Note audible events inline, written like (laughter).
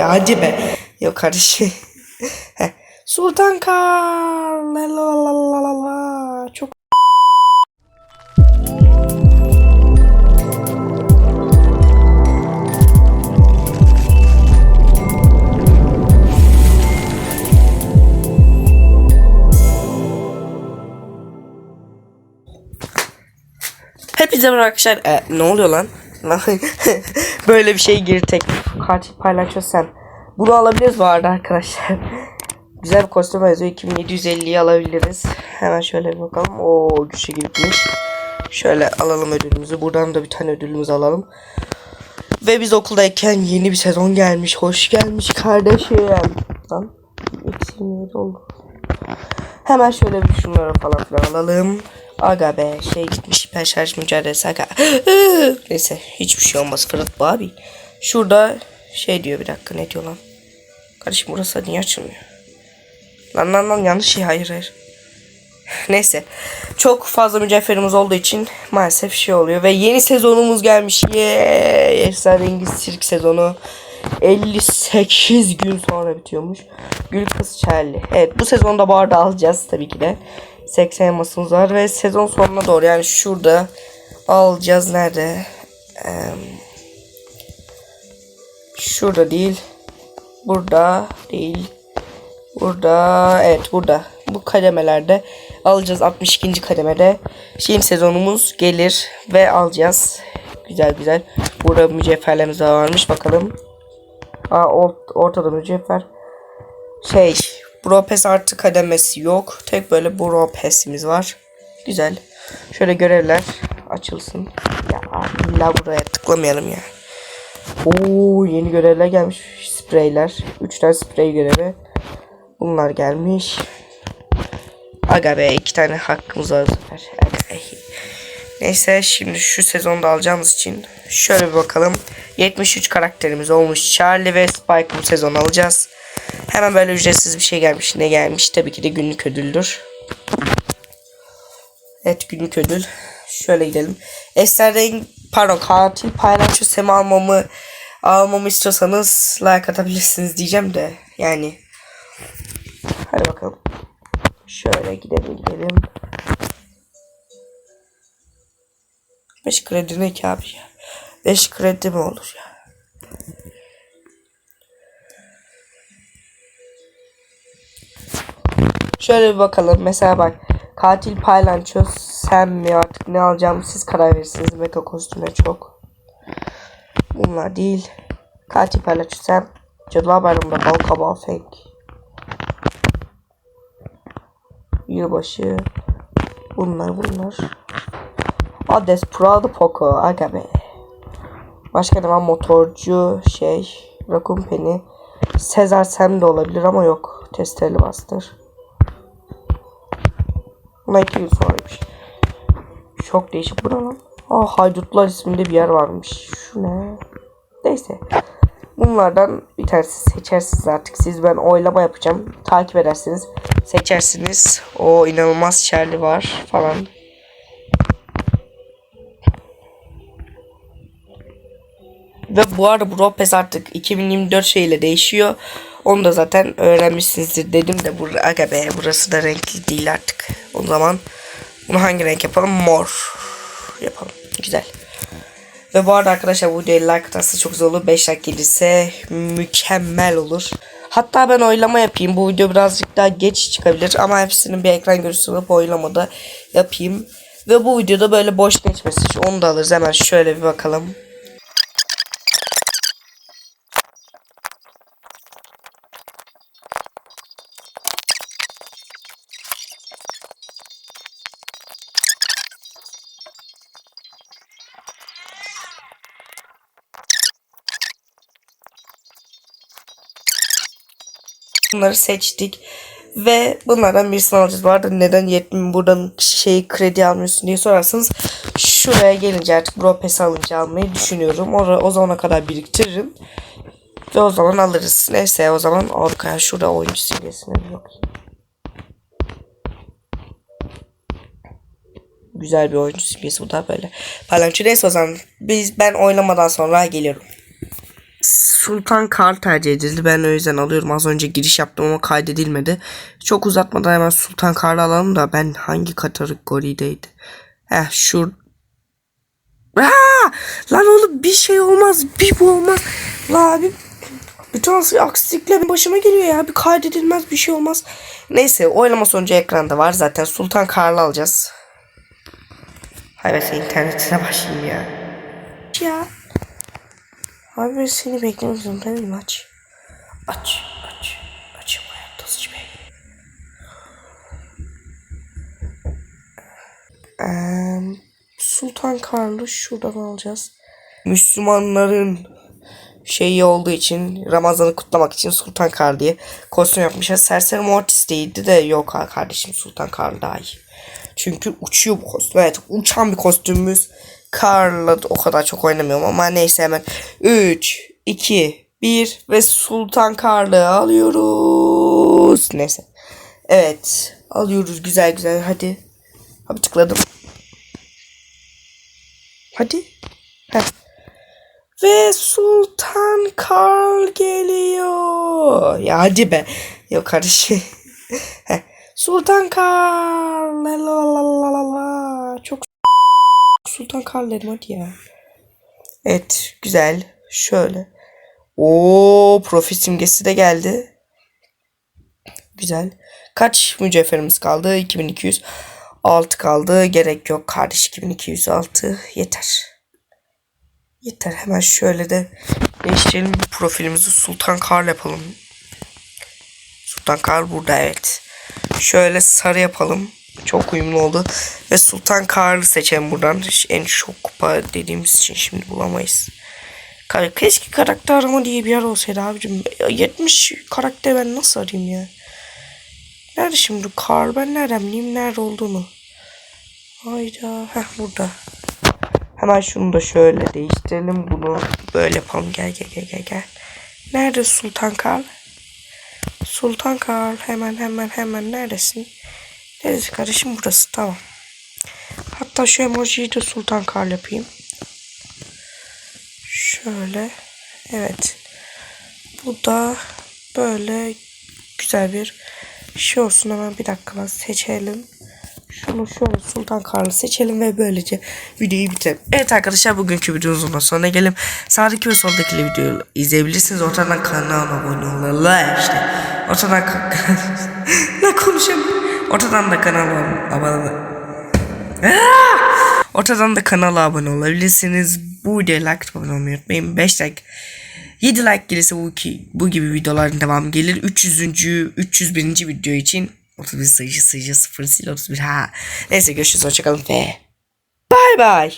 Ya hadi be. Yok kardeşim. (laughs) Sultan Kar. La la la la la. Çok Hepinize merhaba arkadaşlar. E, ne oluyor lan? (laughs) Böyle bir şey tek. Katil paylaşıyor. Bunu alabiliriz bu arada arkadaşlar. (laughs) Güzel bir kostüm yazıyor. 2750'yi alabiliriz. Hemen şöyle bir bakalım. Oo güçlü gitmiş. Şöyle alalım ödülümüzü. Buradan da bir tane ödülümüzü alalım. Ve biz okuldayken yeni bir sezon gelmiş. Hoş gelmiş kardeşim. Lan eksi 27 oldu. Hemen şöyle bir şunları falan filan alalım. Aga be şey gitmiş hiper şarj mücadelesi aga. (gasps) Neyse hiçbir şey olmaz Fırat bu abi. Şurada şey diyor bir dakika ne diyor lan. Kardeşim burası niye açılmıyor? Lan lan lan yanlış şey hayır hayır. (laughs) Neyse. Çok fazla mücevherimiz olduğu için maalesef şey oluyor. Ve yeni sezonumuz gelmiş. Yeee. Esrarengiz sirk sezonu. 58 gün sonra bitiyormuş. Gül Kız Charlie. Evet bu sezonda bu arada alacağız tabii ki de. 80 elmasımız var ve sezon sonuna doğru yani şurada alacağız nerede? Ee, şurada değil. Burada değil. Burada evet burada. Bu kademelerde alacağız 62. kademede. Şimdi sezonumuz gelir ve alacağız. Güzel güzel. Burada mücevherlerimiz de varmış bakalım. Aa, ort- ortada mücevher. Şey, Bro Pass artı kademesi yok. Tek böyle Bro Pass'imiz var. Güzel. Şöyle görevler açılsın. Ya illa buraya tıklamayalım ya. Oo yeni görevler gelmiş. Spreyler. 3 tane sprey görevi. Bunlar gelmiş. Aga be iki tane hakkımız var. Neyse şimdi şu sezonda alacağımız için şöyle bir bakalım. 73 karakterimiz olmuş. Charlie ve Spike bu sezon alacağız. Hemen böyle ücretsiz bir şey gelmiş. Ne gelmiş? Tabii ki de günlük ödüldür. Evet günlük ödül. Şöyle gidelim. Eserden pardon katil paylaşıyor Semi almamı almamı istiyorsanız like atabilirsiniz diyeceğim de yani. Hadi bakalım. Şöyle gidelim gidelim. 5 kredi ne ki abi ya? 5 kredi mi olur ya? Şöyle bir bakalım. Mesela bak. Katil paylanço sen mi artık ne alacağımı siz karar verirsiniz. Mecha kostüme çok. Bunlar değil. Katil paylanço sen. Cadılar Bayramı'nda bal kabağı fake. Yılbaşı. Bunlar bunlar. Hades Prado Poco. Aga. Başka ne var? Motorcu şey. Raccoon Penny. Sezar Sam de olabilir ama yok. Testereli bastır. Buna iki yıl sonraymış. Çok değişik. Bu? Aa Haydutlar isminde bir yer varmış. Şu ne? Neyse. Bunlardan bir tanesi seçersiniz artık. Siz ben oylama yapacağım. Takip edersiniz. Seçersiniz. O inanılmaz şerli var falan. Ve bu arada bu Ropes artık 2024 şeyle değişiyor. Onu da zaten öğrenmişsinizdir dedim de burada aga be burası da renkli değil artık. O zaman bunu hangi renk yapalım? Mor yapalım. Güzel. Ve bu arada arkadaşlar bu videoya like atarsa çok güzel olur. 5 like gelirse mükemmel olur. Hatta ben oylama yapayım. Bu video birazcık daha geç çıkabilir. Ama hepsinin bir ekran görüntüsü alıp oylamada yapayım. Ve bu videoda böyle boş geçmesin. Onu da alırız. Hemen şöyle bir bakalım. Bunları seçtik. Ve bunlardan birisini alacağız. Bu arada neden yetmiyor buradan şey kredi almıyorsun diye sorarsanız şuraya gelince artık Bro Pass alınca almayı düşünüyorum. O, o zamana kadar biriktiririm. Ve o zaman alırız. Neyse o zaman arkaya şurada oyuncu seviyesine bir. Güzel bir oyuncu seviyesi bu da böyle. Palanço neyse o zaman biz ben oynamadan sonra geliyorum. Sultan Karl tercih edildi. Ben o yüzden alıyorum. Az önce giriş yaptım ama kaydedilmedi. Çok uzatmadan hemen Sultan Karl'ı alalım da ben hangi kategorideydi? Heh şur... Aa! Lan oğlum bir şey olmaz. Bir bu olmaz. La abi bir tanesi aksilikle başıma geliyor ya. Bir kaydedilmez bir şey olmaz. Neyse oylama sonucu ekranda var. Zaten Sultan Karl'ı alacağız. Hay ben internetine başlayayım ya. Ya. Abi seni beklemek zorundayım aç. Aç, aç, aç hayatta sıç bey. Eee, Sultan Karl'ı şuradan alacağız. Müslümanların şeyi olduğu için Ramazan'ı kutlamak için Sultan diye kostüm yapmışlar. Serseri Mortis değildi de yok kardeşim Sultan Karl daha iyi. Çünkü uçuyor bu kostüm. Evet uçan bir kostümümüz. Karl'la o kadar çok oynamıyorum ama neyse hemen 3, 2, 1 ve Sultan Karl'ı alıyoruz. Neyse. Evet alıyoruz güzel güzel hadi. Abi tıkladım. Hadi. Heh. Ve Sultan Karl geliyor. Ya hadi be. Yok. (laughs) Heh. Sultan Karl. Çok Sultan Karl dedim hadi ya. Evet güzel. Şöyle. O profil simgesi de geldi. Güzel. Kaç mücevherimiz kaldı? 2200. 6 kaldı. Gerek yok kardeş 2206 yeter. Yeter hemen şöyle de değiştirelim profilimizi Sultan Karl yapalım. Sultan Karl burada evet. Şöyle sarı yapalım. Çok uyumlu oldu. Ve Sultan Karl'ı seçelim buradan. En çok kupa dediğimiz için şimdi bulamayız. Keşke karakter arama diye bir yer olsaydı abicim. 70 karakter ben nasıl arayayım ya? Nerede şimdi Karl? Ben nereden bileyim nerede olduğunu? Hayda. Heh burada. Hemen şunu da şöyle değiştirelim. Bunu böyle yapalım. Gel gel gel gel gel. Nerede Sultan Karl? Sultan Karl hemen hemen hemen neredesin? Neresi kardeşim burası tamam. Hatta şu emojiyi de Sultan Karl yapayım. Şöyle. Evet. Bu da böyle güzel bir şey olsun hemen bir dakika seçelim. Şunu şöyle Sultan Karl'ı seçelim ve böylece videoyu bitirelim. Evet arkadaşlar bugünkü videomuzun sonuna gelelim. Sağdaki ve soldaki videoyu izleyebilirsiniz. Ortadan kanala abone olun. La işte. Ortadan konuşamıyorum. (laughs) Ortadan da kanala abone Aa! Ortadan da kanala abone olabilirsiniz. Bu videoya like abone olmayı unutmayın. 5 like 7 like gelirse bu, ki, bu gibi videoların devamı gelir. 300. 301. video için 31 sayıcı sayıcı 0 sil 31 ha. Neyse görüşürüz hoşçakalın ve bay bay.